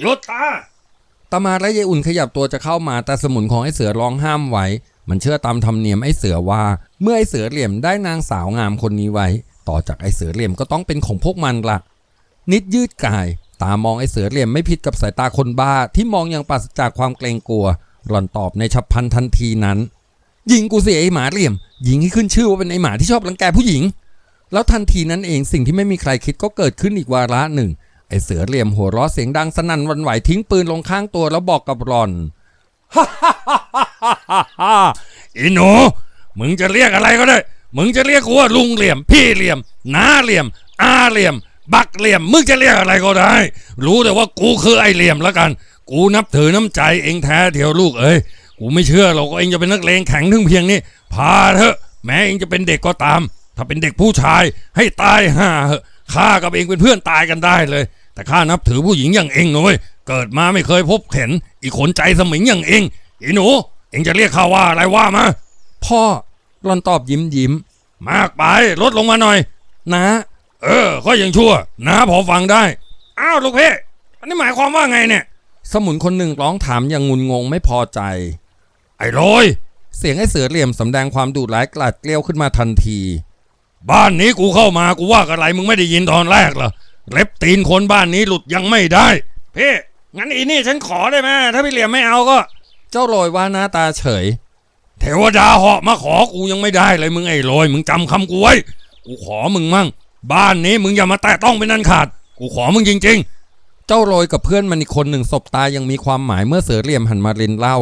หยุดตาตามาและยายอุ่นขยับตัวจะเข้ามาแต่สมุนของไอ้เสือร้องห้ามไว้ มันเชื่อตามธรรมเนียมไอ้เสือว่า เมื่อไอ้เสือเหลี่ยมได้นางสาวงามคนนี้ไว้ ต่อจากไอ้เสือเหลี่ยมก็ต้องเป็นของพวกมันละนิดยืดกาย ตามองไอ้เสือเหลี่ยมไม่ผิดกับสายตาคนบ้าที่มองอย่างปราศจากความเกรงกลัว หล่อนตอบในฉับพลันทันทีนั้น ยิงกูเสียไอ้หมาเหลี่ยม ยิงให้ขึ้นชื่อว่าเป็นไอ้หมาที่ชอบรังแกผู้หญิง แล้วทันทีนั้นเองสิ่งที่ไม่มีใครคิดก็เกิดขึ้นอีกวาระหนึ่ง ไอเสือเหลี่ยมหัวเราะเสียงดังสนั่นวันไหวทิ้งปืนลงข้างตัวแล้วบอกกับหลอนอีหนูมึงจะเรียกอะไรก็ได้ มึงจะเรียกกูว่าลุงเหลี่ยม พี่เหลี่ยมน้าเหลี่ยม อาเหลี่ยม บักเหลี่ยม มึงจะเรียกอะไรก็ได้ รู้แต่ว่ากูคือไอเหลี่ยมแล้วกัน กูนับถือน้ำใจเองแท้เดียวลูกเอ้ย กูไม่เชื่อหรอกว่าเองจะเป็นนักเลงแข็งถึงเพียงนี้ พาเถอะ แม้เองจะเป็นเด็กก็ตาม ถ้าเป็นเด็กผู้ชายให้ตายห่าเหอะข้ากับเองเป็นเพื่อนตายกันได้เลย แต่ข้านับถือผู้หญิงอย่างเองนะเว้ยเกิดมาไม่เคยพบเห็น อีกคนใจสมิงอย่างเองอีหนู เองจะเรียกข้าว่าอะไรว่ามาพ่อหลอนตอบยิ้มยิ้ม มากไปลดลงมาหน่อย นะ เออก็ยังชั่ว นะพอฟังได้ อ้าวลูกเพ่อันนี้หมายความว่าไงเนี่ย สมุนคนหนึ่งร้องถามอย่างงุนงงไม่พอใจ ไอ้โรยเสียงไอ้เสือเหลี่ยมสำแดงความดุร้ายกลาดเกลียวขึ้นมาทันที บ้านนี้กูเข้ามากูว่าอะไรมึงไม่ได้ยินตอนแรกเหรอ เล็บตีนคนบ้านนี้หลุดยังไม่ได้เพ่งั้นอีนี่ฉันขอได้ไหมถ้าพี่เหลี่ยมไม่เอาก็ เจ้าโรยว่าหน้าตาเฉย เทวดาเหาะมาขอกูยังไม่ได้เลยมึงไอ้โรยมึงจำคำกูไว้กูขอมึงมั่ง บ้านนี้มึงอย่ามาแตะต้องเป็นนันขาด กูขอมึงจริงเจ้าโรยกับเพื่อนมันอีกคนหนึ่งสบตายังมีความหมายเมื่อเสือเหลี่ยมหันมาเล่นเหล้า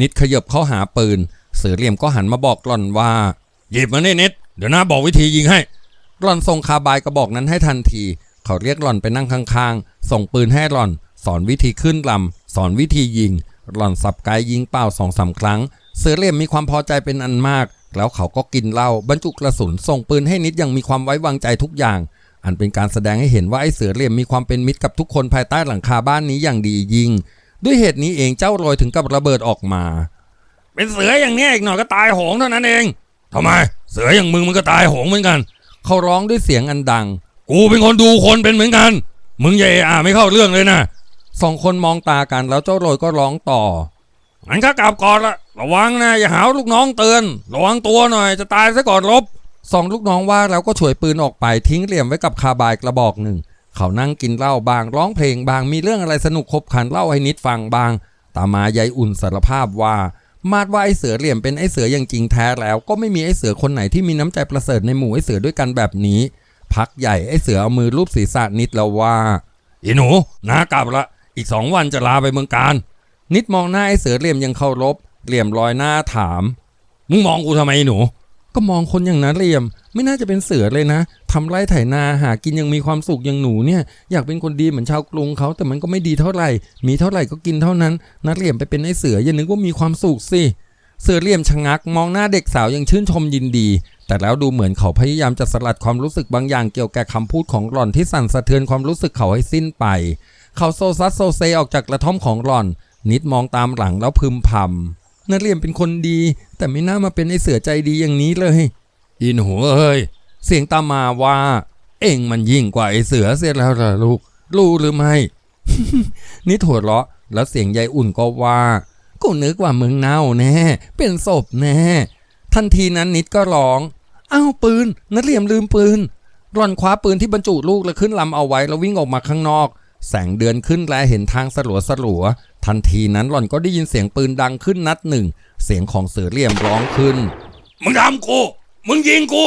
นิดขยบเข้าหาปืน เสือเหลี่ยมก็หันมาบอกหล่อนว่าๆหยิบมานี่นิดเดี๋ยวน้าบอกวิธียิงให้หล่อนส่งคาบายกระบอกนั้นให้ทันที เขาเรียกหล่อนไปนั่งข้างๆ ส่งปืนให้หล่อน สอนวิธีขึ้นลำ สอนวิธียิง หล่อนสับไกยิงเป้าสองสามครั้ง เสือเหลี่ยมมีความพอใจเป็นอันมาก แล้วเขาก็กินเหล้าบรรจุกระสุน ส่งปืนให้นิดอยังมีความไว้วางใจทุกอย่าง อันเป็นการแสดงให้เห็นว่าไอ้เสือเหลี่ยมมีความเป็นมิตรกับทุกคนภายใต้หลังคาบ้านนี้อย่างดียิ่งด้วยเหตุนี้เองเจ้าโรยถึงกับระเบิดออกมา เป็นเสืออย่างเนี้ยอีกหน่อยก็ตายโหงเท่านั้นเองทำไม เสืออย่างมึงมันก็ตายโหงเหมือนกัน เขาร้องด้วยเสียงอันดัง กูเป็นคนดูคนเป็นเหมือนกัน มึงอย่าเอะอะไม่เข้าเรื่องเลยนะสองคนมองตากันแล้วเจ้าโรยก็ร้องต่องั้นข้ากลับก่อนละระวังนะอย่าหาว่าลูกน้องเตือนระวังตัวหน่อยจะตายซะก่อนลบสองลูกน้องว่าแล้วก็ฉวยปืนออกไปทิ้งเหลี่ยมไว้กับคาบายกระบอกหนึ่ง เขานั่งกินเหล้าบางร้องเพลงบางมีเรื่องอะไรสนุกคบขันเล่าให้นิดฟังบาง ตามายายอุ่นสารภาพว่า มาดว่าไอ้เสือเหลี่ยมเป็นไอ้เสืออย่างจริงแท้แล้ว ก็ไม่มีไอ้เสือคนไหนที่มีน้ำใจประเสริฐในหมู่ไอ้เสือด้วยกันแบบนี้ พักใหญ่ไอ้เสือเอามือลูบศีรษะนิดแล้วว่าอีหนูน้ากลับละอีกสองวันจะลาไปเมืองการ นิดมองหน้าไอ้เสือเหลี่ยมยังเคารพเหลี่ยมลอยหน้าถาม มึงมองกูทำไมหนู ก็มองคนอย่างนั้นเหลี่ยม ไม่น่าจะเป็นเสือเลยนะทำไร่ไถนาหากินยังมีความสุขอย่างหนูเนี่ย อยากเป็นคนดีเหมือนชาวกรุงเขาแต่มันก็ไม่ดีเท่าไหร่ มีเท่าไหร่ก็กินเท่านั้น นักเหลี่ยมไปเป็นไอ้เสืออย่านึกว่ามีความสุขสิเสือเหลี่ยมชะงักมองหน้าเด็กสาวยังชื่นชมยินดี แต่แล้วดูเหมือนเขาพยายามจะสลัดความรู้สึกบางอย่างเกี่ยวกับคำพูดของหล่อนที่สั่นสะเทือนความรู้สึกเขาให้สิ้นไป เขาโซซัสโซเซออกจากกระท่อมของหล่อน นิดมองตามหลังแล้วพึมพำนักเหลี่ยมเป็นคนดี แต่ไม่น่ามาเป็นไอเสือใจดีอย่างนี้เลยอีหนูเอ้ยเสียงตามมาว่า เองมันยิ่งกว่าไอเสือเสียแล้วล่ะลูกรู้หรือไม่นิดหัวเราะแล้วเสียงยายอุ่นก็ว่า กูนึกว่ามึงเน่าแน่ เป็นศพแน่ ทันทีนั้นนิดก็ร้อง อ้าวปืน นัดเหลี่ยมลืมปืนหล่อนคว้าปืนที่บรรจุลูกแล้วขึ้นลำเอาไว้แล้ววิ่งออกมาข้างนอก แสงเดือนขึ้นและเห็นทางสลัวสลัวๆทันทีนั้นหล่อนก็ได้ยินเสียงปืนดังขึ้นนัดหนึ่ง เสียงของเสือเหลี่ยมร้องขึ้น มึงทำกู มึงยิงกู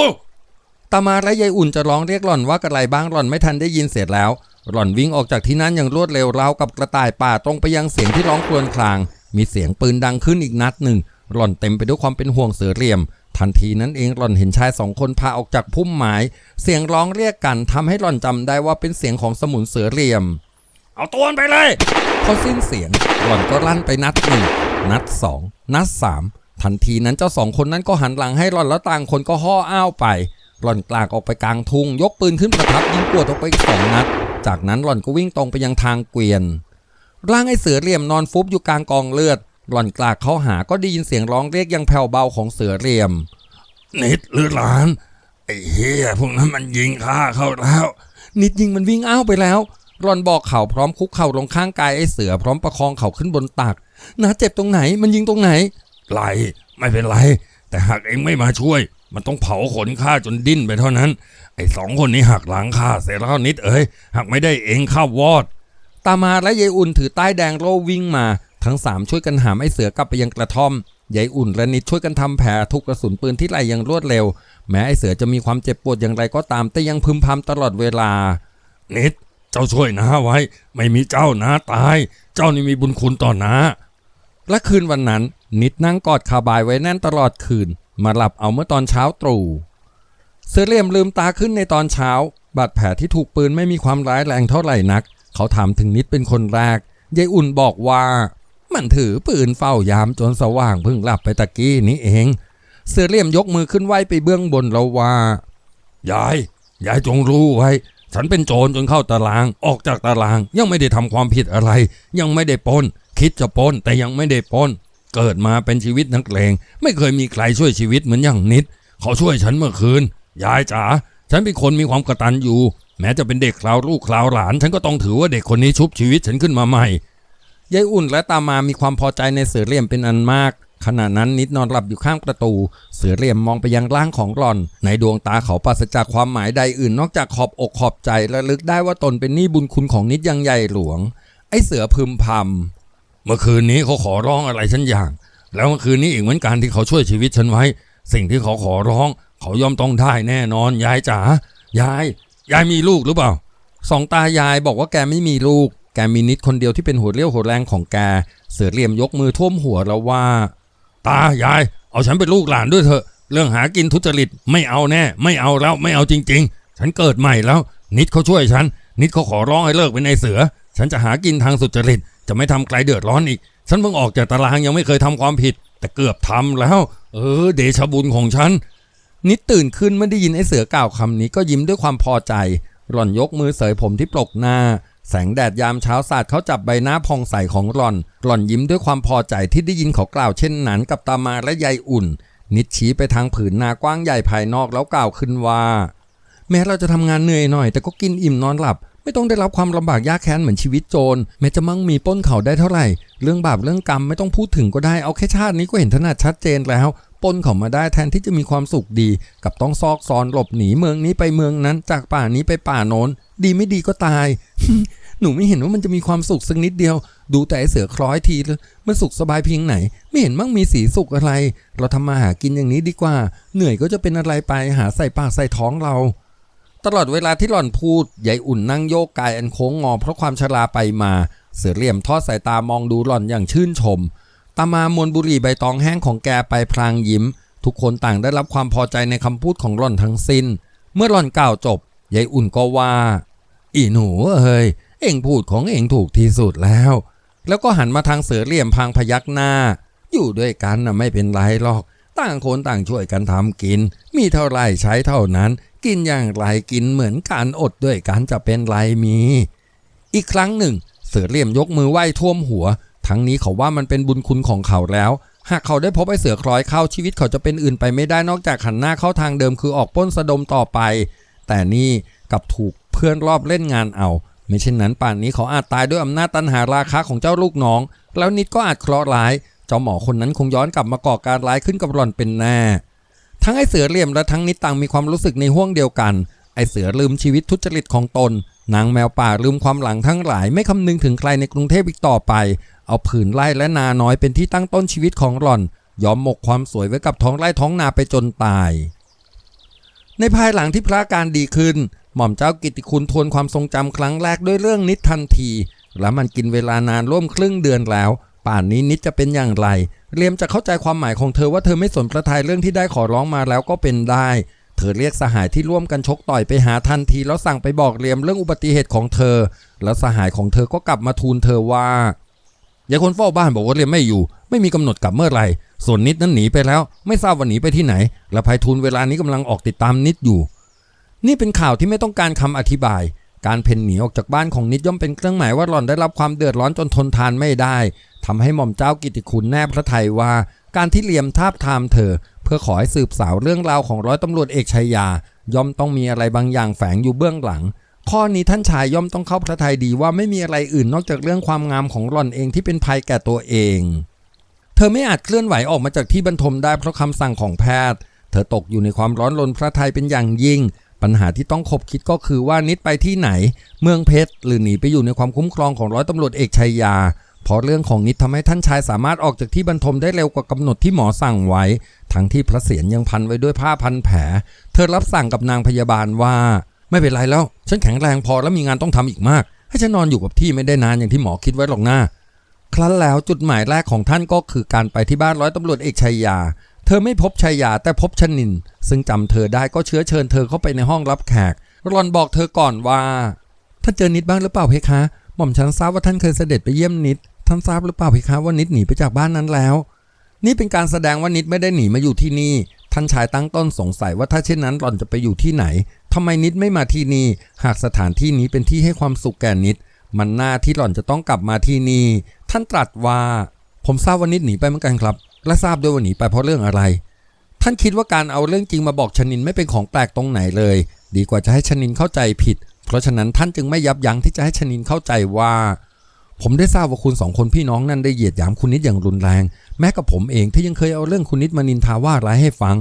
ตามาและยายอุ่นจะร้องเรียกหล่อนว่ากระไรบ้างหล่อนไม่ทันได้ยินเสร็จแล้ว หล่อนวิ่งออกจากที่นั้นอย่างรวดเร็วราวกับกระต่ายป่าตรงไปยังเสียงที่ร้องครวญคราง มีเสียงปืนดังขึ้นอีกนัดหนึ่ง หล่อนเต็มไปด้วยความเป็นห่วงเสือเหลี่ยม ทันทีนั้นเองหล่อนเห็นชายสองคนพาออกจากพุ่มไม้เสียงร้องเรียกกันทำให้หล่อนจำได้ว่าเป็นเสียงของสมุนเสือเหลี่ยม เอาตัวมันไปเลยพอสิ้นเสียงหล่อนก็ลั่นไปนัดหนึ่งนัดสองนัดสามทันทีนั้นเจ้าสองคนนั้นก็หันหลังให้หล่อนแล้วต่างคนก็ห่ออ้าวไปหล่อนกลากออกไปกลางทุ่ง ยกปืนขึ้นประทับยิงกวดออกไปอีกสองนัด จากนั้นหล่อนก็วิ่งตรงไปยังทางเกวียน ร่างไอ้เสือเหลี่ยมนอนฟุบอยู่กลางกองเลือด หล่อนกลากเข้าหาก็ได้ยินเสียงร้องเรียกอยังแผ่วเบาของเสือเหลี่ยม นิดหรือหลาน ไอ้เฮียพวกนั้นมันยิงข้าเข้าแล้ว นิดยิงมันวิ่งอ้าวไปแล้วรอนบอกเขาพร้อมคุกเข่าลงข้างกายไอ้เสือพร้อมประคองเขาขึ้นบนตักนะเจ็บตรงไหนมันยิงตรงไหนไหลไม่เป็นไร แต่หากเองไม่มาช่วย มันต้องเผาขนข้าจนดิ้นไปเท่านั้น ไอ้สองคนนี้หักหลังข้าเสร็จแล้วนิดเอ้ยหากไม่ได้เองข้าวอด ตามาและยายอุ่นถือใต้แดงโล่วิ่งมา ทั้งสามช่วยกันหามไอ้เสือกลับไปยังกระท่อมยายอุ่นและนิดช่วยกันทำแผลถูกกระสุนปืนที่ไหลอย่างรวดเร็ว แม้ไอ้เสือจะมีความเจ็บปวดอย่างไรก็ตาม แต่ยังพึมพำตลอดเวลา นิด เจ้าช่วยน้าไว้ ไม่มีเจ้าน้าตาย เจ้านี่มีบุญคุณต่อน้าและคืนวันนั้น นิดนั่งกอดคาบายไว้แน่นตลอดคืน มาหลับเอาเมื่อตอนเช้าตรู่เสือเหลี่ยมลืมตาขึ้นในตอนเช้า บาดแผลที่ถูกปืนไม่มีความร้ายแรงเท่าไหร่นัก เขาถามถึงนิดเป็นคนแรกยายอุ่นบอกว่า มันถือปืนเฝ้ายามจนสว่างเพิ่งหลับไปตะกี้นี้เอง เสือเลี่ยมยกมือขึ้นไหวไปเบื้องบนแล้วว่ายายยายจงรู้ไว้ ฉันเป็นโจรจนเข้าตาราง ออกจากตาราง ยังไม่ได้ทำความผิดอะไร ยังไม่ได้ปนคิดจะปนแต่ยังไม่ได้ปนเกิดมาเป็นชีวิตนักเลง ไม่เคยมีใครช่วยชีวิตเหมือนอย่างนิด เขาช่วยฉันเมื่อคืน ยายจ๋าฉันเป็นคนมีความกระตัญญูแม้จะเป็นเด็กคราวลูกคราวหลาน ฉันก็ต้องถือว่าเด็กคนนี้ชุบชีวิตฉันขึ้นมาใหม่ ยายอุ่นและตามามีความพอใจในเสือเหลี่ยมเป็นอันมาก ขณะนั้นนิดนอนหลับอยู่ข้างประตู เสือเหลี่ยมมองไปยังร่างของหล่อน ในดวงตาเขาปราศจากความหมายใดอื่นนอกจากขอบอกขอบใจและลึกได้ว่าตนเป็นหนี้บุญคุณของนิดยังใหญ่หลวง ไอ้เสือพึมพำเมื่อคืนนี้เขาขอร้องอะไรฉันอย่าง แล้วเมื่อคืนนี้อีกเหมือนกันที่เขาช่วยชีวิตฉันไว้ สิ่งที่เขาขอร้อง เขายอมต้องได้แน่นอนยายจ๋ายาย ยายมีลูกหรือเปล่าสองตายายบอกว่าแกไม่มีลูก แกมีนิดคนเดียวที่เป็นหัวเรี่ยวหัวแรงของแก เสือเหลี่ยมยกมือท่วมหัวแล้วว่า ตายาย เอาฉันเป็นลูกหลานด้วยเถอะ เรื่องหากินทุจริตไม่เอาแน่ ไม่เอาแล้วไม่เอาจริง ๆ ฉันเกิดใหม่แล้ว นิดเขาช่วยฉัน นิดเขาขอร้องให้เลิกเป็นไอเสือ ฉันจะหากินทางสุจริต จะไม่ทำใครเดือดร้อนอีก ฉันเพิ่งออกจากตารางยังไม่เคยทำความผิด แต่เกือบทำแล้ว เออ เดชบุญของฉันนิดตื่นขึ้นเมื่อได้ยินไอ้เสือกล่าวคำนี้ก็ยิ้มด้วยความพอใจ หล่อนยกมือเสยผมที่ปลกหน้า แสงแดดยามเช้าสาดเขาจับใบหน้าพองใสของหล่อน หล่อนยิ้มด้วยความพอใจที่ได้ยินเขากล่าวเช่นนั้นกับตามาและยายอุ่น นิดชี้ไปทางผืนนากว้างใหญ่ภายนอกแล้วกล่าวขึ้นว่า แม้เราจะทำงานเหนื่อยหน่อย แต่ก็กินอิ่มนอนหลับ ไม่ต้องได้รับความลำบากยากแค้นเหมือนชีวิตโจรแม้จะมั่งมีป้นเขาได้เท่าไหร่ เรื่องบาปเรื่องกรรมไม่ต้องพูดถึงก็ได้เอาแค่ชาตินี้ก็เห็นถนัดชัดเจนแล้วป้นเขามาได้แทนที่จะมีความสุขดี กับต้องซอกซอนหลบหนีเมืองนี้ไปเมืองนั้น จากป่านี้ไปป่าโน้นดีไม่ดีก็ตาย หนูไม่เห็นว่ามันจะมีความสุขสักนิดเดียว ดูแต่เสือคล้อยทีเลยมันสุขสบายเพียงไหน ไม่เห็นมั่งมีสีสุขอะไร เราทำมาหากินอย่างนี้ดีกว่า เหนื่อยก็จะเป็นอะไรไปหาใส่ปากใส่ท้องเรา ตลอดเวลาที่หล่อนพูดยายอุ่นนั่งโยกกายอันโค้งงอ เพราะความชราไปมา เสือเหลี่ยมทอดสายตามองดูหล่อนอย่างชื่นชม ตามามวนบุหรี่ใบตองแห้งของแกไปพลางยิ้ม ทุกคนต่างได้รับความพอใจในคำพูดของหล่อนทั้งสิ้น เมื่อหล่อนกล่าวจบยายอุ่นก็ว่า อีหนูเอ้ย เอ็งพูดของเอ็งถูกที่สุดแล้ว แล้วก็หันมาทางเสือเหลี่ยมพลางพยักหน้า อยู่ด้วยกันนะไม่เป็นไรหรอก ต่างคนต่างช่วยกันทำกิน มีเท่าไรใช้เท่านั้น กินอย่างไรกินเหมือนกันอดด้วยกันจะเป็นไรมี อีกครั้งหนึ่ง เสือเหลี่ยมยกมือไหว้ท่วมหัว ทั้งนี้เขาว่ามันเป็นบุญคุณของเขาแล้ว หากเขาได้พบไอ้เสือคล้อยเข้าชีวิตเขาจะเป็นอื่นไปไม่ได้นอกจากหันหน้าเข้าทางเดิมคือออกป้นสะดมต่อไป แต่นี่กลับถูกเพื่อนรอบเล่นงานเอา ไม่เช่นนั้นป่านนี้เขาอาจตายด้วยอำนาจตันหาราคะของเจ้าลูกน้อง แล้วนิดก็อาจเคราะห์ร้าย เจ้าหมอคนนั้นคงย้อนกลับมาก่อการร้ายขึ้นกับหล่อนเป็นแน่ทั้งไอ้เสือเหลี่ยมและทั้งนิดต่างมีความรู้สึกในห่วงเดียวกัน ไอ้เสือลืมชีวิตทุจริตของตน นางแมวป่าลืมความหลังทั้งหลาย ไม่คำนึงถึงใครในกรุงเทพอีกต่อไป เอาผืนไร่และนาน้อยเป็นที่ตั้งต้นชีวิตของหล่อน ยอมหมกความสวยไว้กับท้องไร่ท้องนาไปจนตาย ในภายหลังที่พระการดีขึ้น หม่อมเจ้ากิติคุณทวนความทรงจำครั้งแรกด้วยเรื่องนิดทันที และมันกินเวลานานร่วมครึ่งเดือนแล้ว ป่านนี้นิดจะเป็นอย่างไรเลียมจะเข้าใจความหมายของเธอว่าเธอไม่สนพระทัยเรื่องที่ได้ขอร้องมาแล้วก็เป็นได้ เธอเรียกสหายที่ร่วมกันชกต่อยไปหาทันที แล้วสั่งไปบอกเลียมเรื่องอุบัติเหตุของเธอ แล้วสหายของเธอก็กลับมาทูลเธอว่าอย่าคนเฝ้าบ้านบอกว่าเลียมไม่อยู่ ไม่มีกำหนดกลับเมื่อไหร่ส่วนนิดนั้นหนีไปแล้ว ไม่ทราบว่าหนีไปที่ไหน และภัยทูลเวลานี้กำลังออกติดตามนิดอยู่ นี่เป็นข่าวที่ไม่ต้องการคำอธิบาย การเพ่นหนีออกจากบ้านของนิดย่อมเป็นเครื่องหมายว่าหล่อนได้รับความเดือดร้อนจนทนทานไม่ได้ทำให้หม่อมเจ้ากิติคุณแนบพระไทยว่า การที่เหลี่ยมทาบทามเธอ เพื่อขอให้สืบสาวเรื่องราวของร้อยตำรวจเอกชัยยา ย่อมต้องมีอะไรบางอย่างแฝงอยู่เบื้องหลัง ข้อนี้ท่านชายย่อมต้องเข้าพระทัยดีว่าไม่มีอะไรอื่นนอกจากเรื่องความงามของหล่อนเองที่เป็นภัยแก่ตัวเอง เธอไม่อาจเคลื่อนไหวออกมาจากที่บรรทมได้เพราะคำสั่งของแพทย์ เธอตกอยู่ในความร้อนรนพระทัยเป็นอย่างยิ่ง ปัญหาที่ต้องคบคิดก็คือว่านิดไปที่ไหน เมืองเพชรหรือหนีไปอยู่ในความคุ้มครองของร้อยตำรวจเอกชัยยาเพราะเรื่องของนิดทำให้ท่านชายสามารถออกจากที่บรรทมได้เร็วกว่ากำหนดที่หมอสั่งไว้ ทั้งที่พระเศียรยังพันไว้ด้วยผ้าพันแผล เธอรับสั่งกับนางพยาบาลว่า ไม่เป็นไรแล้ว ฉันแข็งแรงพอแล้วมีงานต้องทำอีกมาก ให้ฉันนอนอยู่กับที่ไม่ได้นานอย่างที่หมอคิดไว้หรอกนะครั้นแล้วจุดหมายแรกของท่านก็คือการไปที่บ้านร้อยตำรวจเอกชัยยา เธอไม่พบชัยยาแต่พบชนิน ซึ่งจำเธอได้ก็เชื้อเชิญเธอเข้าไปในห้องรับแขกรอนบอกเธอก่อนว่าท่านเจอนิดบ้างหรือเปล่าเพคะ หม่อมฉันทราบว่าท่านเคยเสด็จไปเยี่ยมนิดท่านทราบหรือเปล่าเพคะว่านิดหนีไปจากบ้านนั้นแล้ว นี่เป็นการแสดงว่านิดไม่ได้หนีมาอยู่ที่นี่ ท่านชายตั้งต้นสงสัยว่าถ้าเช่นนั้นหล่อนจะไปอยู่ที่ไหนทำไมนิดไม่มาที่นี่ หากสถานที่นี้เป็นที่ให้ความสุขแก่นิด มันน่าที่หล่อนจะต้องกลับมาที่นี่ ท่านตรัสว่า ผมทราบว่านิดหนีไปเหมือนกันครับ และทราบด้วยว่าหนีไปเพราะเรื่องอะไร ท่านคิดว่าการเอาเรื่องจริงมาบอกชนินไม่เป็นของแปลกตรงไหนเลย ดีกว่าจะให้ชนินเข้าใจผิด เพราะฉะนั้นท่านจึงไม่ยับยั้งที่จะให้ชนินเข้าใจว่า ผมได้ทราบว่าคุณสองคนพี่น้องนั่นได้เหยียดหยามคุณนิดอย่างรุนแรง แม้กับผมเองที่ยังเคยเอาเรื่องคุณนิดมานินทาว่าร้ายให้ฟัง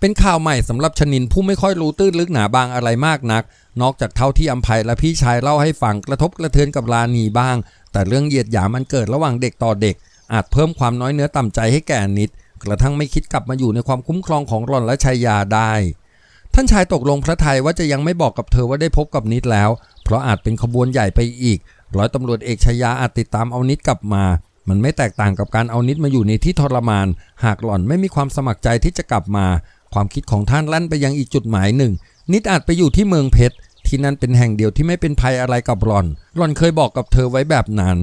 เป็นข่าวใหม่สำหรับชนินผู้ไม่ค่อยรู้ตื้นลึกหนาบางอะไรมากนัก นอกจากเท่าที่อัมภัยและพี่ชายเล่าให้ฟังกระทบกระเทือนกับลานีบ้าง แต่เรื่องเหยียดหยามมันเกิดระหว่างเด็กต่อเด็ก อาจเพิ่มความน้อยเนื้อต่ำใจให้แก่นิด กระทั่งไม่คิดกลับมาอยู่ในความคุ้มครองของหลอนและชายาได้ ท่านชายตกลงพระทัยว่าจะยังไม่บอกกับเธอว่าได้พบกับนิดแล้ว เพราะอาจเป็นขบวนใหญ่ไปอีก ร้อยตำรวจเอกชายาอาจติดตามเอานิดกลับมา มันไม่แตกต่างกับการเอานิดมาอยู่ในที่ทรมาน หากหล่อนไม่มีความสมัครใจที่จะกลับมา ความคิดของท่านลั่นไปยังอีกจุดหมายหนึ่ง นิดอาจไปอยู่ที่เมืองเพชรที่นั่นเป็นแห่งเดียวที่ไม่เป็นภัยอะไรกับหล่อน หล่อนเคยบอกกับเธอไว้แบบนั้น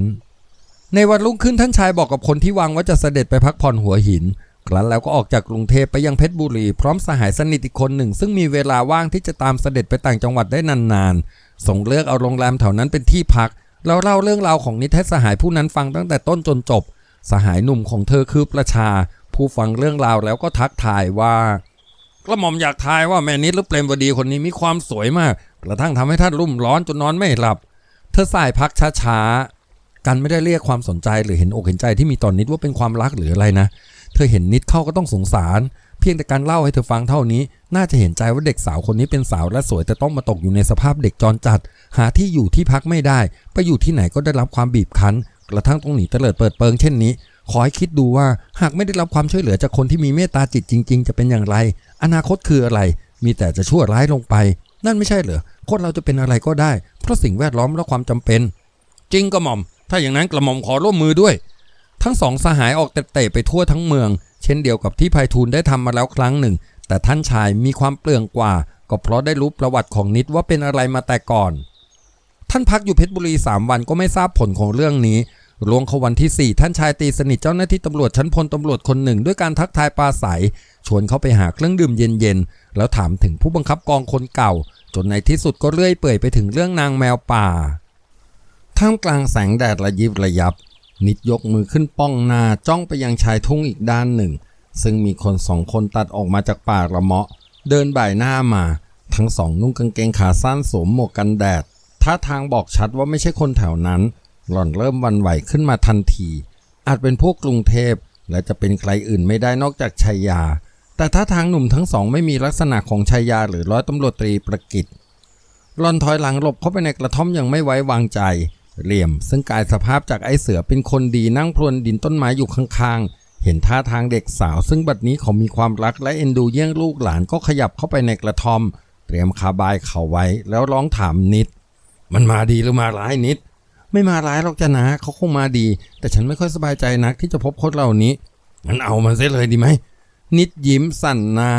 ในวันรุ่งขึ้นท่านชายบอกกับคนที่วางว่าจะเสด็จไปพักผ่อนหัวหิน ครั้นแล้วก็ออกจากกรุงเทพไปยังเพชรบุรี พร้อมสหายสนิทอีกคนหนึ่ง ซึ่งมีเวลาว่างที่จะตามเสด็จไปต่างจังหวัดได้นานๆ ส่งเลือกเอาโรงแรมแถวนั้นเป็นที่พักแล้วเล่าเรื่องราวของนิทให้สหายผู้นั้นฟังตั้งแต่ต้นจนจบ สหายหนุ่มของเธอคือประชา ผู้ฟังเรื่องราวแล้วก็ทักทายว่ากระหม่อมอยากทายว่าแม่นิดหรือเปรมวดีคนนี้มีความสวยมาก กระทั่งทำให้ท่านรุ่มร้อนจนนอนไม่หลับ เธอสายพักช้าๆ กันไม่ได้เรียกความสนใจหรือเห็นอกเห็นใจที่มีตอนนิดว่าเป็นความรักหรืออะไรนะ เธอเห็นนิดเข้าก็ต้องสงสาร เพียงแต่การเล่าให้เธอฟังเท่านี้ น่าจะเห็นใจว่าเด็กสาวคนนี้เป็นสาวและสวยแต่ต้องมาตกอยู่ในสภาพเด็กจรจัด หาที่อยู่ที่พักไม่ได้ ไปอยู่ที่ไหนก็ได้รับความบีบคั้น กระทั่งต้องหนีเตลิดเปิดเปิงเช่นนี้ ขอให้คิดดูว่าหากไม่ได้รับความช่วยเหลือจากคนที่มีเมตตาจิตจริง ๆ จะเป็นอย่างไร อนาคตคืออะไร มีแต่จะชั่วร้ายลงไป นั่นไม่ใช่เหรอคนเราจะเป็นอะไรก็ได้ เพราะสิ่งแวดล้อมและความจำเป็น จริงกระหม่อม ถ้าอย่างนั้นกระหม่อมขอร่วมมือด้วย ทั้งสองสหายออกเตะๆไปทั่วทั้งเมือง เช่นเดียวกับที่ภัยทูลได้ทำมาแล้วครั้งหนึ่ง แต่ท่านชายมีความเปลืองกว่า ก็เพราะได้รู้ประวัติของนิดว่าเป็นอะไรมาแต่ก่อน ท่านพักอยู่เพชรบุรีสามวันก็ไม่ทราบผลของเรื่องนี้ลวงเขาวันที่ 4 ท่านชายตีสนิทเจ้าหน้าที่ตำรวจชั้นพลตำรวจคนหนึ่ง ด้วยการทักทายปราศัยชวนเขาไปหาเครื่องดื่มเย็นๆ แล้วถามถึงผู้บังคับกองคนเก่า จนในที่สุดก็เลื่อยเปื่อยไปถึงเรื่องนางแมวป่า ท่ามกลางแสงแดดระยิบระยับ นิดยกมือขึ้นป้องหน้าจ้องไปยังชายทุ่งอีกด้านหนึ่ง ซึ่งมีคนสองคนตัดออกมาจากป่าระเมาะ เดินบ่ายหน้ามา ทั้งสองนุ่งกางเกงขาสั้นสวมหมวกกันแดดท่าทางบอกชัดว่าไม่ใช่คนแถวนั้น หล่อนเริ่มวันไหวขึ้นมาทันที อาจเป็นพวกกรุงเทพ และจะเป็นใครอื่นไม่ได้นอกจากชัยยา แต่ถ้าทางหนุ่มทั้งสองไม่มีลักษณะของชัยยาหรือร้อยตำรวจตรีประกิตหล่อนถอยหลังหลบเข้าไปในกระท่อมอย่างไม่ไว้วางใจ เหลี่ยม ซึ่งกายสภาพจากไอ้เสือเป็นคนดีนั่งพรวนดินต้นไม้อยู่ข้างๆ เห็นท่าทางเด็กสาว ซึ่งบัดนี้เขามีความรักและเอ็นดูเยี่ยงลูกหลานก็ขยับเข้าไปในกระทอม เตรียมคาบายเขาไว้ แล้วร้องถามนิด มันมาดีหรือมาร้ายนิด ไม่มาร้ายหรอกจ้ะนะเขาคงมาดี แต่ฉันไม่ค่อยสบายใจนักที่จะพบคนเหล่านี้งั้นเอามันเสียเลยดีไหมนิดยิ้มสั่นนา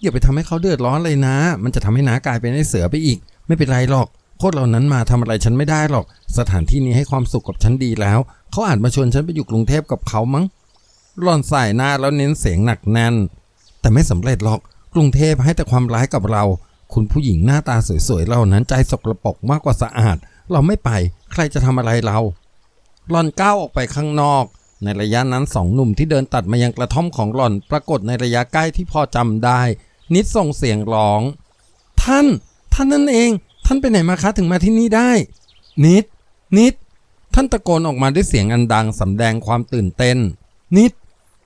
อย่าไปทำให้เขาเดือดร้อนเลยนะ มันจะทำให้น้ากลายเป็นไอ้เสือไปอีก ไม่เป็นไรหรอก โคตรเหล่านั้นมาทำอะไรฉันไม่ได้หรอก สถานที่นี้ให้ความสุขกับฉันดีแล้ว เขาอาจมาชวนฉันไปอยู่กรุงเทพกับเขามั้งหล่อนสายหน้าแล้วเน้นเสียงหนักแน่น แต่ไม่สำเร็จหรอก กรุงเทพให้แต่ความร้ายกับเรา คุณผู้หญิงหน้าตาสวยๆเหล่านั้นใจสกปรกมากกว่าสะอาด เราไม่ไป ใครจะทำอะไรเราหล่อนก้าวออกไปข้างนอก ในระยะนั้นสองหนุ่มที่เดินตัดมายังกระท่อมของหล่อนปรากฏในระยะใกล้ที่พอจำได้ นิดส่งเสียงร้อง ท่าน ท่านนั่นเอง ท่านไปไหนมาคะถึงมาที่นี่ได้ นิด นิด ท่านตะโกนออกมาด้วยเสียงอันดังสำแดงความตื่นเต้น นิด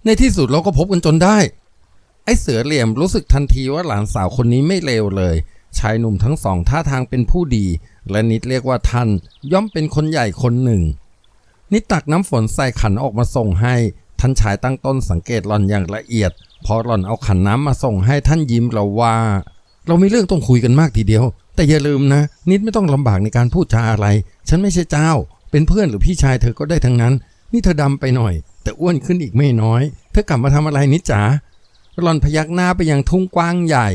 ในที่สุดเราก็พบกันจนได้ ไอ้เสือเหลี่ยมรู้สึกทันทีว่าหลานสาวคนนี้ไม่เลวเลย ชายหนุ่มทั้งสองท่าทางเป็นผู้ดี และนิดเรียกว่าท่าน ย่อมเป็นคนใหญ่คนหนึ่ง นิดตักน้ำฝนใส่ขันออกมาส่งให้ ท่านชายตั้งต้นสังเกตหล่อนอย่างละเอียด พอหล่อนเอาขันน้ำมาส่งให้ท่านยิ้มเราว่า เรามีเรื่องต้องคุยกันมากทีเดียว แต่อย่าลืมนะ นิดไม่ต้องลำบากในการพูดจาอะไร ฉันไม่ใช่เจ้า เป็นเพื่อนหรือพี่ชายเธอก็ได้ทั้งนั้น นี่เธอดำไปหน่อย แต่อ้วนขึ้นอีกไม่น้อย เธอกลับมาทำอะไรนิดจ๋าหล่อนพยักหน้าไปยังทุ่งกว้างใหญ่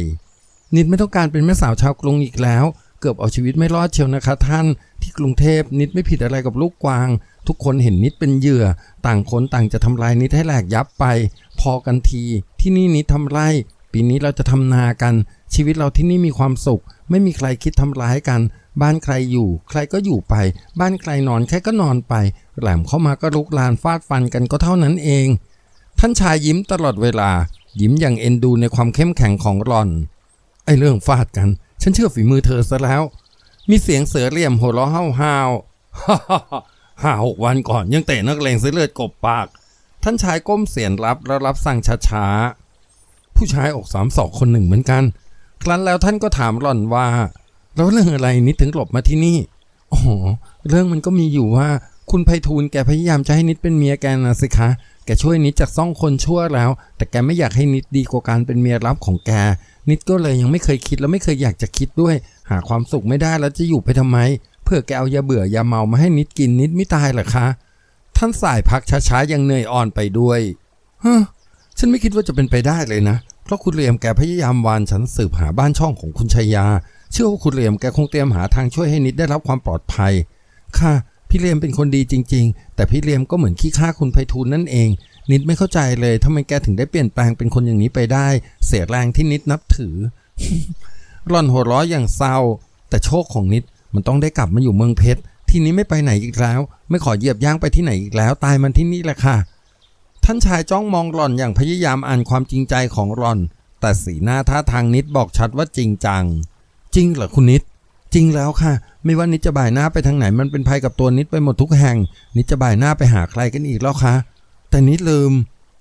นิดไม่ต้องการเป็นแม่สาวชาวกรุงอีกแล้ว เกือบเอาชีวิตไม่รอดเชียวนะคะ ท่าน ที่กรุงเทพนิดไม่ผิดอะไรกับลูกกวาง ทุกคนเห็นนิดเป็นเหยื่อ ต่างคนต่างจะทำลายนิดให้แหลกยับไป พอกันที ที่นี่นิดทำไร ปีนี้เราจะทำนากัน ชีวิตเราที่นี่มีความสุข ไม่มีใครคิดทำร้ายกัน บ้านใครอยู่ ใครก็อยู่ไป บ้านใครนอนใครก็นอนไป แหลมเข้ามาก็ลุกลานฟาดฟันกันก็เท่านั้นเอง ท่านชายยิ้มตลอดเวลา ยิ้มอย่างเอ็นดูในความเข้มแข็งของหลอน ไอ้เรื่องฟาดกัน ฉันเชื่อฝีมือเธอซะแล้ว มีเสียงเสือเหลี่ยมหัวเราะห้าวห้าวฮาฮาฮ่าห้าหกวันก่อนยังเตะนักเลงเสียเลือดกบปาก ท่านชายก้มเสียนรับแล้วรับสั่งช้าๆผู้ชายอกสามศอกคนหนึ่งเหมือนกัน ครั้นแล้วท่านก็ถามหล่อนว่า แล้วเรื่องอะไรนิดถึงหลบมาที่นี่อ๋อเรื่องมันก็มีอยู่ว่า คุณไพฑูรย์แกพยายามจะให้นิดเป็นเมียแกนะสิคะ แกช่วยนิดจากซ่องคนชั่วแล้ว แต่แกไม่อยากให้นิดดีกว่าการเป็นเมียรับของแก นิดก็เลยยังไม่เคยคิดและไม่เคยอยากจะคิดด้วย หาความสุขไม่ได้แล้วจะอยู่ไปทำไม เพื่อแกเอายาเบื่อยาเมามาให้นิดกินนิดไม่ตายหรอคะ ท่านสายพักช้าๆยังเหนื่อยอ่อนไปด้วยฮะฉันไม่คิดว่าจะเป็นไปได้เลยนะ เพราะคุณเหลียมแกพยายามวานฉันสืบหาบ้านช่องของคุณชัยยา เชื่อว่าคุณเหลียมแกคงเตรียมหาทางช่วยให้นิดได้รับความปลอดภัย ค่ะ พี่เหลียมเป็นคนดีจริง ๆ แต่พี่เหลียมก็เหมือนขี้ข้าคุณไพฑูรย์นั่นเอง นิดไม่เข้าใจเลยทำไมแกถึงได้เปลี่ยนแปลงเป็นคนอย่างนี้ไปได้ เสียแรงที่นิดนับถือหล่อนหัวเราะอย่างเศร้า แต่โชคของนิดมันต้องได้กลับมาอยู่เมืองเพชรทีนี้ไม่ไปไหนอีกแล้ว ไม่ขอเหยียบย่างไปที่ไหนอีกแล้ว ตายมันที่นี่แหละค่ะ ท่านชายจ้องมองหล่อนอย่างพยายามอ่านความจริงใจของหล่อน แต่สีหน้าท่าทางนิดบอกชัดว่าจริงจัง จริงเหรอคุณนิด จริงแล้วค่ะ ไม่ว่านิดจะบ่ายหน้าไปทางไหนมันเป็นภัยกับตัวนิดไปหมดทุกแห่ง นิดจะบ่ายหน้าไปหาใครกันอีกแล้วคะแต่นิดลืม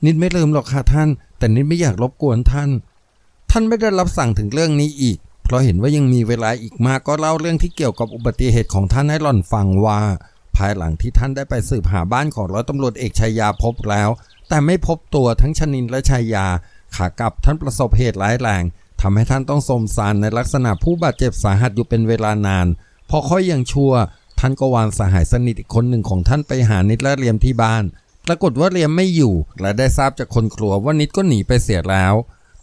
นิดไม่ลืมหรอกค่ะท่าน แต่นิดไม่อยากรบกวนท่าน ท่านไม่ได้รับสั่งถึงเรื่องนี้อีก เพราะเห็นว่ายังมีเวลาอีกมากก็เล่าเรื่องที่เกี่ยวกับอุบัติเหตุของท่านให้หล่อนฟังว่าภายหลังที่ท่านได้ไปสืบหาบ้านของร้อยตำรวจเอกชัยยาพบแล้ว แต่ไม่พบตัวทั้งชนินและชัยยา ขากลับท่านประสบเหตุร้ายแรงทำให้ท่านต้องสมสารในลักษณะผู้บาดเจ็บสาหัสอยู่เป็นเวลานาน พอค่อยยังชั่วท่านก็วานสหายสนิทอีกคนหนึ่งของท่านไปหานิดและเรียมที่บ้าน ปรากฏว่าเรียมไม่อยู่ และได้ทราบจากคนครัวว่านิดก็หนีไปเสียแล้ว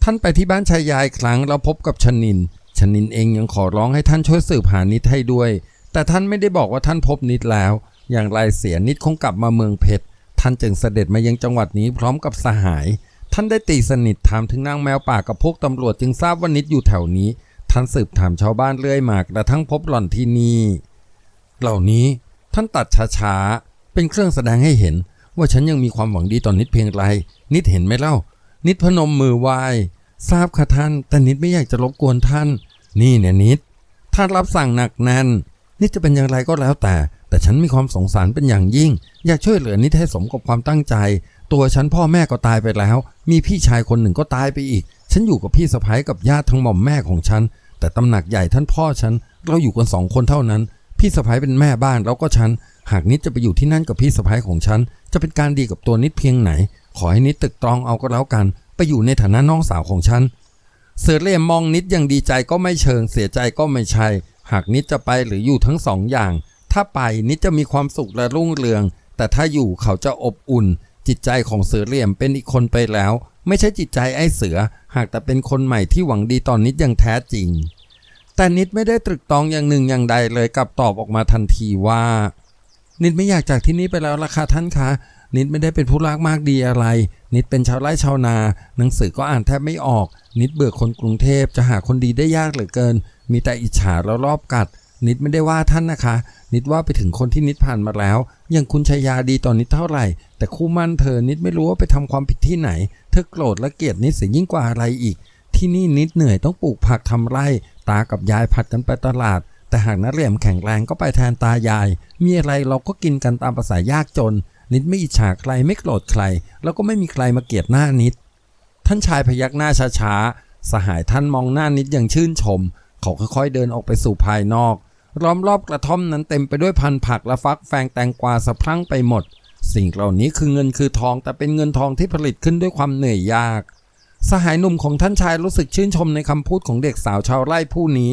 ท่านไปที่บ้านชายยายครั้งแล้วพบกับชนิน ชนินเองยังขอร้องให้ท่านช่วยสืบหานิดให้ด้วย แต่ท่านไม่ได้บอกว่าท่านพบนิดแล้ว อย่างไรเสียนิดคงกลับมาเมืองเพชร ท่านจึงเสด็จมายังจังหวัดนี้พร้อมกับสหาย ท่านได้ตีสนิทถามถึงนางแมวป่ากับพวกตำรวจจึงทราบว่านิดอยู่แถวนี้ ท่านสืบถามชาวบ้านเรื่อยมากกระทั่งพบหล่อนที่นี่ เหล่านี้ท่านตัดช้าๆ เป็นเครื่องแสดงให้เห็น ว่าฉันยังมีความหวังดีต่อนนิดเพียงไร นิดเห็นไหมเล่า นิดพนมมือไหวทราบค่ะท่าน แต่นิดไม่อยากจะรบกวนท่าน นี่เนี่ยนิด ท่านรับสั่งหนักแน่นนิดจะเป็นอย่างไรก็แล้วแต่ แต่ฉันมีความสงสารเป็นอย่างยิ่ง อยากช่วยเหลือนิดให้สมกับความตั้งใจ ตัวฉันพ่อแม่ก็ตายไปแล้ว มีพี่ชายคนหนึ่งก็ตายไปอีก ฉันอยู่กับพี่สะพ้ายกับญาติทั้งหม่อมแม่ของฉัน แต่ตำหนักใหญ่ท่านพ่อฉัน เราอยู่กันสองคนเท่านั้น พี่สะพ้ายเป็นแม่บ้านแล้วก็ฉัน หากนิดจะไปอยู่ที่นั่นกับพี่สะพ้ายของฉัน จะเป็นการดีกับตัวนิดเพียงไหน ขอให้นิดตึกตรองเอาก็แล้วกัน ไปอยู่ในฐานะน้องสาวของฉัน เสือเล่มมองนิดอย่างดีใจก็ไม่เชิง เสียใจก็ไม่ใช่ หากนิดจะไปหรืออยู่ทั้งสองอย่าง ถ้าไปนิดจะมีความสุขและรุ่งเรือง แต่ถ้าอยู่เขาจะอบอุ่น จิตใจของเสือเหลี่ยมเป็นอีกคนไปแล้ว ไม่ใช่จิตใจไอ้เสือ หากแต่เป็นคนใหม่ที่หวังดีตอนนิดอย่างแท้จริง แต่นิดไม่ได้ตรึกตรองอย่างหนึ่งอย่างใดเลยกลับตอบออกมาทันทีว่า นิดไม่อยากจากที่นี่ไปแล้วล่ะค่ะท่านคะนิดไม่ได้เป็นผู้รักมากดีอะไร นิดเป็นชาวไร่ชาวนา หนังสือก็อ่านแทบไม่ออก นิดเบื่อคนกรุงเทพจะหาคนดีได้ยากเหลือเกิน มีแต่อิจฉาแล้วรอบกัด นิดไม่ได้ว่าท่านนะคะ นิดว่าไปถึงคนที่นิดผ่านมาแล้ว อย่างคุณชายาดีต่อนนิดเท่าไหร่ แต่คู่มั่นเธอนิดไม่รู้ว่าไปทำความผิดที่ไหน เธอโกรธและเกลียดนิดเสียยิ่งกว่าอะไรอีก ที่นี่นิดเหนื่อยต้องปลูกผักทำไร่ ตากับยายผัดกันไปตลาด แต่หากนักเหลี่ยมแข็งแรงก็ไปแทนตายาย มีอะไรเราก็กินกันตามภาษายากจน นิดไม่อิจฉาใครไม่โกรธใคร แล้วก็ไม่มีใครมาเกลียดหน้านิด ท่านชายพยักหน้าช้าๆสหายท่านมองหน้านิดอย่างชื่นชม เขาค่อยๆเดินออกไปสู่ภายนอก ล้อมรอบกระท่อมนั้นเต็มไปด้วยพันธุ์ผักและฟักแฟงแตงกวาสะพรั่งไปหมด สิ่งเหล่านี้คือเงินคือทองแต่เป็นเงินทองที่ผลิตขึ้นด้วยความเหนื่อยยาก สหายหนุ่มของท่านชายรู้สึกชื่นชมในคำพูดของเด็กสาวชาวไร่ผู้นี้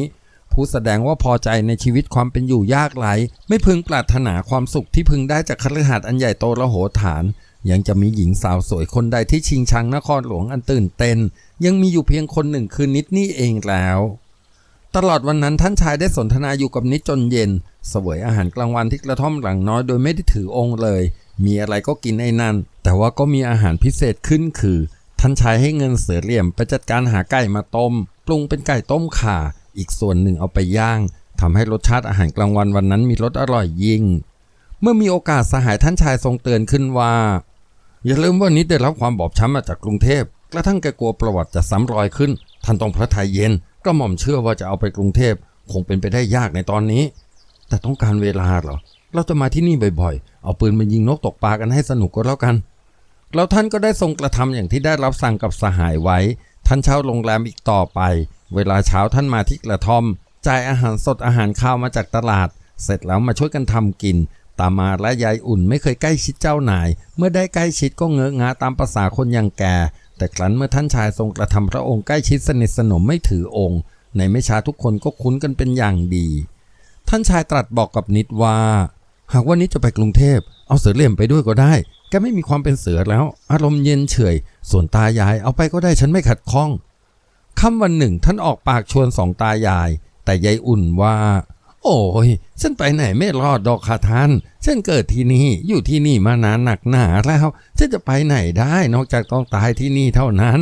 ผู้แสดงว่าพอใจในชีวิตความเป็นอยู่ยากไร้ไม่พึงปรารถนาความสุขที่พึงได้จากคฤหาสน์อันใหญ่โตระโหฐาน ยังจะมีหญิงสาวสวยคนใดที่ชิงชังนครหลวงอันตื่นเต้นยังมีอยู่เพียงคนหนึ่งคือนิดนี่เองแล้ว ตลอดวันนั้นท่านชายได้สนทนาอยู่กับนิดจนเย็นเสวยอาหารกลางวันที่กระท่อมหลังน้อยโดยไม่ได้ถือองค์เลย มีอะไรก็กินไอ้นั่น แต่ว่าก็มีอาหารพิเศษขึ้นคือ ท่านชายให้เงินเสือเหลี่ยมไปจัดการหาไก่มาต้ม ปรุงเป็นไก่ต้มข่า อีกส่วนหนึ่งเอาไปย่างทำให้รสชาติอาหารกลางวันวันนั้นมีรสอร่อยยิ่ง เมื่อมีโอกาสสหายท่านชายทรงเตือนขึ้นว่า อย่าลืมว่านิดได้รับความบอบช้ำมาจากกรุงเทพกระทั่งแกกลัวประวัติจะซ้ำรอยขึ้นท่านต้องพระทัยเย็น ก็หม่อมเชื่อว่าจะเอาไปกรุงเทพคงเป็นไปได้ยากในตอนนี้ แต่ต้องการเวลาเหรอ เราจะมาที่นี่บ่อยๆ เอาปืนมายิงนกตกปลากันให้สนุกก็แล้วกัน แล้วท่านก็ได้ทรงกระทำอย่างที่ได้รับสั่งกับสหายไว้ ท่านเช่าโรงแรมอีกต่อไป เวลาเช้าท่านมาที่กระท่อม จ่ายอาหารสดอาหารข้าวมาจากตลาด เสร็จแล้วมาช่วยกันทำกิน ตามาและยายอุ่นไม่เคยใกล้ชิดเจ้านาย เมื่อได้ใกล้ชิดก็เงอะงาตามภาษาคนอย่างแก่ แต่ครั้นเมื่อท่านชายทรงกระทำพระองค์ใกล้ชิดสนิทสนมไม่ถือองค์ ในไม่ช้าทุกคนก็คุ้นกันเป็นอย่างดี ท่านชายตรัสบอกกับนิดว่า หากว่านิดจะไปกรุงเทพ เอาเสือเหลี่ยมไปด้วยก็ได้แกไม่มีความเป็นเสือแล้ว อารมณ์เย็นเฉย ส่วนตายายเอาไปก็ได้ฉันไม่ขัดข้องค่ำวันหนึ่งท่านออกปากชวนสองตายาย แต่ยายอุ่นว่า โอ้ยฉันไปไหนไม่รอดดอกค่ะท่านฉันเกิดที่นี่อยู่ที่นี่มานานหนักหนาแล้วฉันจะไปไหนได้นอกจากต้องตายที่นี่เท่านั้น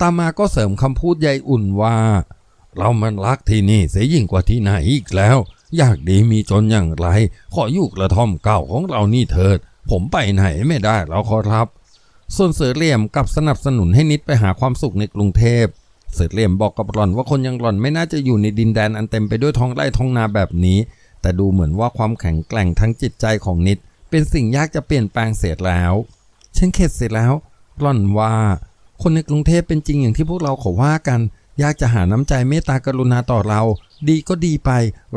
ตามาก็เสริมคำพูดยายอุ่นว่า เรามันรักที่นี่เสียยิ่งกว่าที่ไหนอีกแล้ว อยากดีมีจนอย่างไร ขออยู่กระท่อมเก่าของเรานี่เถิด ผมไปไหนไม่ได้แล้วขอรับ ส่วนเสือเหลี่ยมกลับสนับสนุนให้นิดไปหาความสุขในกรุงเทพ เสือเหลี่ยมบอกกับหล่อนว่าคนอยังหล่อนไม่น่าจะอยู่ในดินแดนอันเต็มไปด้วยท้องไร่ท้องนาแบบนี้ แต่ดูเหมือนว่าความแข็งแกร่งทั้งจิตใจของนิด เป็นสิ่งยากจะเปลี่ยนแปลงเสียแล้วฉันเข็ดเสร็จแล้วหล่อนว่า คนในกรุงเทพเป็นจริงอย่างที่พวกเราขอว่ากัน ยากจะหาน้ำใจเมตตากรุณาต่อเรา ดีก็ดีไป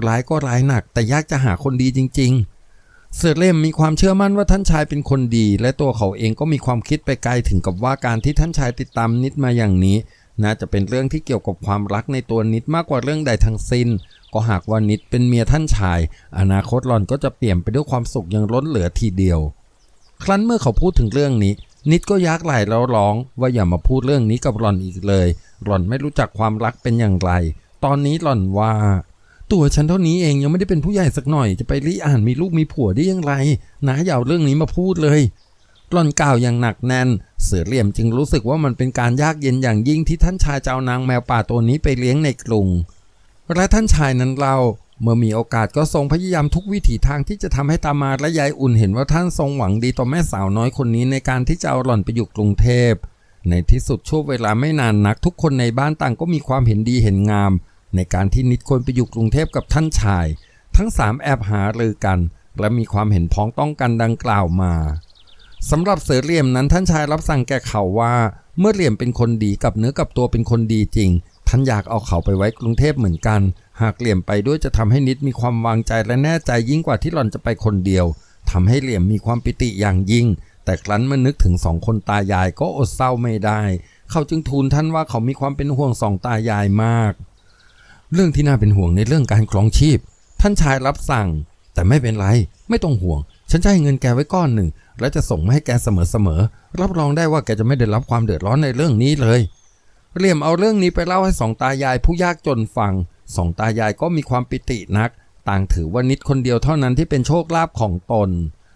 ร้ายก็ร้ายหนัก แต่ยากจะหาคนดีจริง ๆ เสือเล่มมีความเชื่อมั่นว่าท่านชายเป็นคนดี และตัวเขาเองก็มีความคิดไปไกลถึงกับว่าการที่ท่านชายติดตามนิดมาอย่างนี้ น่าจะเป็นเรื่องที่เกี่ยวกับความรักในตัวนิดมากกว่าเรื่องใดทั้งสิ้น ก็หากว่านิดเป็นเมียท่านชาย อนาคตหล่อนก็จะเปลี่ยนไปด้วยความสุขอย่างล้นเหลือทีเดียว ครั้นเมื่อเขาพูดถึงเรื่องนี้ นิดก็ยักไหลแล้วร้อง ว่าอย่ามาพูดเรื่องนี้กับหล่อนอีกเลย หล่อนไม่รู้จักความรักเป็นอย่างไร ตอนนี้หล่อนว่า ตัวฉันเท่านี้เองยังไม่ได้เป็นผู้ใหญ่สักหน่อย จะไปรีอ่านมีลูกมีผัวได้อย่างไรนะอย่าเอาเรื่องนี้มาพูดเลย หล่อนกล่าวอย่างหนักแน่น เสือเหลี่ยมจึงรู้สึกว่ามันเป็นการยากเย็นอย่างยิ่งที่ท่านชายจะเอานางแมวป่าตัวนี้ไปเลี้ยงในกรุง และท่านชายนั้นเล่าเมื่อมีโอกาสก็ทรงพยายามทุกวิถีทางที่จะทำให้ตามาและยายอุ่นเห็นว่าท่านทรงหวังดีต่อแม่สาวน้อยคนนี้ในการที่จะเอาหล่อนไปอยู่กรุงเทพ ในที่สุดช่วงเวลาไม่นานนัก ทุกคนในบ้านต่างก็มีความเห็นดีเห็นงาม ในการที่นิดควรไปอยู่กรุงเทพกับท่านชาย ทั้งสามแอบหาเรือกัน และมีความเห็นพ้องต้องกันดังกล่าวมา สำหรับเสือเหลี่ยมนั้นท่านชายรับสั่งแก่เขาว่า เมื่อเหลี่ยมเป็นคนดีกับเนื้อกับตัวเป็นคนดีจริง ท่านอยากเอาเขาไปไว้กรุงเทพเหมือนกัน หากเหลี่ยมไปด้วยจะทำให้นิดมีความวางใจและแน่ใจยิ่งกว่าที่หล่อนจะไปคนเดียวทำให้เหลี่ยมมีความปิติอย่างยิ่ง แต่ครั้นเมื่อนึกถึงสองคนตายายก็อดเศร้าไม่ได้ เขาจึงทูลท่านว่าเขามีความเป็นห่วงสองตายายมาก เรื่องที่น่าเป็นห่วงในเรื่องการครองชีพ ท่านชายรับสั่ง แต่ไม่เป็นไรไม่ต้องห่วง ฉันจะให้เงินแกไว้ก้อนหนึ่ง และจะส่งมาให้แกเสมอๆ รับรองได้ว่าแกจะไม่ได้รับความเดือดร้อนในเรื่องนี้เลยเหลี่ยมเอาเรื่องนี้ไปเล่าให้สองตายายผู้ยากจนฟัง สองตายายก็มีความปิตินัก ต่างถือว่านิดคนเดียวเท่านั้นที่เป็นโชคลาภของตน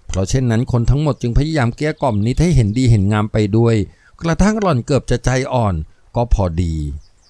เพราะเช่นนั้นคนทั้งหมดจึงพยายามเกลี้ยกล่อมนิดให้เห็นดีเห็นงามไปด้วย กระทั่งหล่อนเกือบจะใจอ่อน ก็พอดี